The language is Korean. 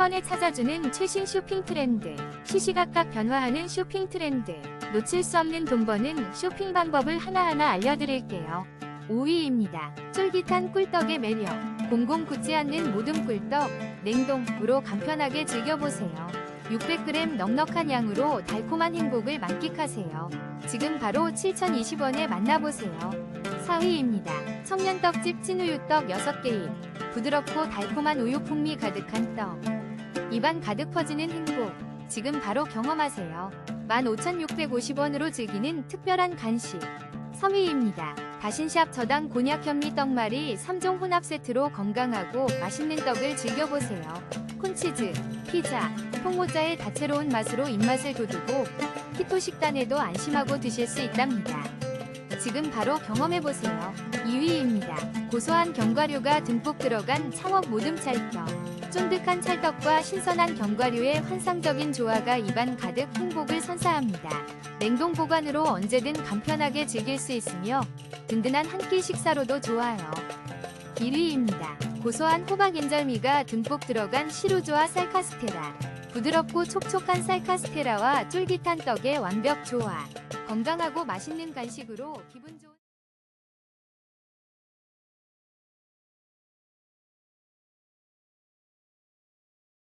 번에 찾아주는 최신 쇼핑 트렌드. 시시각각 변화하는 쇼핑 트렌드. 놓칠 수 없는 돈 버는 쇼핑 방법을 하나하나 알려드릴게요. 5위입니다. 쫄깃한 꿀떡의 매력. 공공 굳지 않는 모든 꿀떡. 냉동으로 간편하게 즐겨보세요. 600g 넉넉한 양으로 달콤한 행복을 만끽하세요. 지금 바로 7,020원에 만나보세요. 4위입니다. 청년떡집 찐우유떡 6개입. 부드럽고 달콤한 우유 풍미 가득한 떡. 입안 가득 퍼지는 행복. 지금 바로 경험하세요. 15,650원으로 즐기는 특별한 간식. 3위입니다. 다신샵 저당 곤약 현미 떡말이 3종 혼합 세트로 건강하고 맛있는 떡을 즐겨보세요. 콘치즈, 피자, 통모자의 다채로운 맛으로 입맛을 돋우고 키토 식단에도 안심하고 드실 수 있답니다. 지금 바로 경험해보세요. 2위입니다. 고소한 견과류가 듬뿍 들어간 창업 모듬 찰떡. 쫀득한 찰떡과 신선한 견과류의 환상적인 조화가 입안 가득 행복을 선사합니다. 냉동 보관으로 언제든 간편하게 즐길 수 있으며 든든한 한 끼 식사로도 좋아요. 1위입니다. 고소한 호박 인절미가 듬뿍 들어간 시루조와 쌀카스테라. 부드럽고 촉촉한 쌀카스테라와 쫄깃한 떡의 완벽 조화. 건강하고 맛있는 간식으로 기분 좋은